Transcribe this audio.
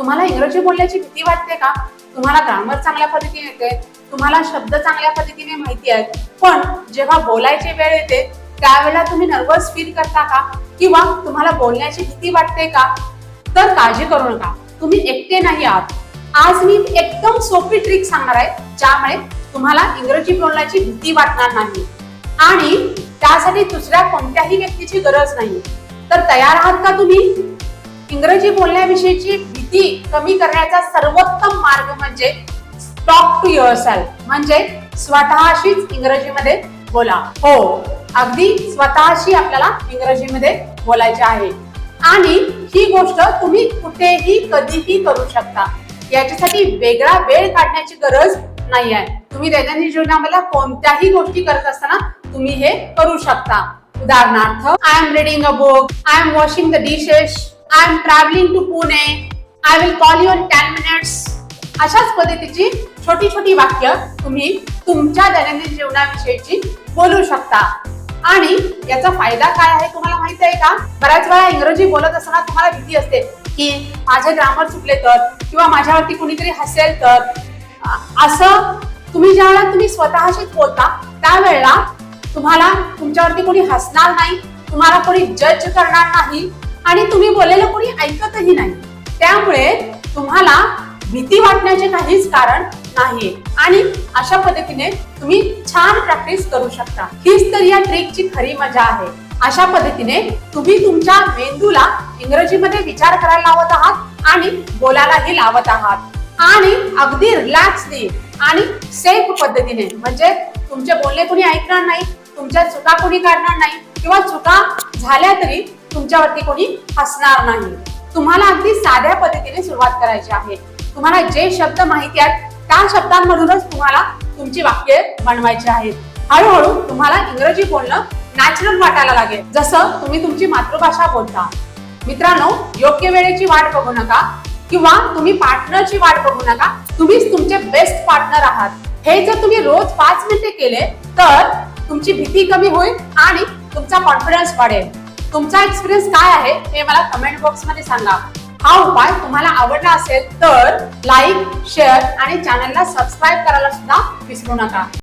तुम्हाला इंग्रजी बोलण्याची भीती वाटते का? तुम्हाला ग्रामर चांगल्या पद्धतीने येते तुम्हाला शब्द चांगल्या पद्धतीने माहिती आहेत. पण जेव्हा बोलायची वेळ येते त्यावेळेला तुम्ही नर्वस फील करता का? किंवा तुम्हाला बोलण्याची भीती वाटते का? तर काळजी करू नका. तुम्ही एकटे नाही आहात. आज मी एकदम सोपी ट्रिक सांगणार आहे ज्यामुळे तुम्हाला इंग्रजी बोलण्याची भीती वाटणार नाही. आणि त्यासाठी दुसऱ्या कोणत्याही व्यक्तीची गरज नाही. तर तयार आहात का तुम्ही? इंग्रजी बोलण्याविषयीची भीती कमी करण्याचा सर्वोत्तम मार्ग म्हणजे टॉक टू युअर सेल्फ म्हणजे स्वतःशीच इंग्रजीमध्ये बोला. हो अगदी स्वतःशी आपल्याला इंग्रजीमध्ये बोलायचे आहे. आणि ही गोष्ट तुम्ही कुठेही कधीही करू शकता. याच्यासाठी वेगळा वेळ काढण्याची गरज नाही आहे. तुम्ही दैनंदिन जीवनामध्ये कोणत्याही गोष्टी करत असताना तुम्ही हे करू शकता. उदाहरणार्थ I am reading a book I am washing the dishes I am travelling to Pune I will call you in ten minutes अशाच पद्धतीची छोटी छोटी वाक्य तुम्ही तुमच्या दैनंदिन जीवनाविषयीची बोलू शकता. आणि याचा फायदा काय आहे तुम्हाला माहिती आहे का? बऱ्याच वेळा इंग्रजी बोलत असताना तुम्हाला भीती असते की माझे ग्रामर चुकले तर किंवा माझ्यावरती कुणीतरी हसेल तर. असं तुम्ही ज्या वेळेला तुम्ही स्वतःशी बोलता त्यावेळेला तुम्हाला तुमच्यावरती कोणी हसणार नाही तुम्हाला कोणी जज करणार नाही आणि तुम्ही बोललेलं कोणी ऐकतही नाही. त्यामुळे तुम्हाला भीती वाटण्याचे काहीच कारण नाही आणि अशा पद्धतीने तुम्ही छान प्रॅक्टिस करू शकता. हीच तर या ट्रिकची खरी मजा आहे. अशा पद्धतीने तुम्ही तुमच्या मेंदूला इंग्रजीमध्ये विचार करायला लावत आहात आणि बोलायलाही लावत आहात. आणि अगदी रिलॅक्सली आणि सेफ पद्धतीने म्हणजे तुमचे बोलणे कोणी ऐकणार नाही तुमच्या चुका कोणी काढणार नाही किंवा चुका झाल्या तरी तुमच्यावरती कोणी हसणार नाही. तुम्हाला अगदी साध्या पद्धतीने सुरुवात करायची आहे. तुम्हाला जे शब्द माहिती आहेत त्या शब्दांमधूनच तुम्हाला तुमची वाक्य बनवायची आहेत. हळूहळू तुम्हाला इंग्रजी बोलणं नॅचरल वाटायला लागेल. जसं तुम्ही तुमची मातृभाषा बोलता. मित्रांनो योग्य वेळेची वाट बघू नका किंवा तुम्ही पार्टनरची वाट बघू नका. तुम्हीच तुमचे बेस्ट पार्टनर आहात. हे जर तुम्ही रोज पाच मिनिटे केले तर तुमची भीती कमी होईल आणि तुमचा कॉन्फिडन्स वाढेल. तुमचा एक्सपिरियन्स काय आहे हे मला कमेंट बॉक्समध्ये सांगा. हा उपाय तुम्हाला आवडला असेल तर लाईक शेअर आणि चॅनलला सबस्क्राईब करायला सुद्धा विसरू नका.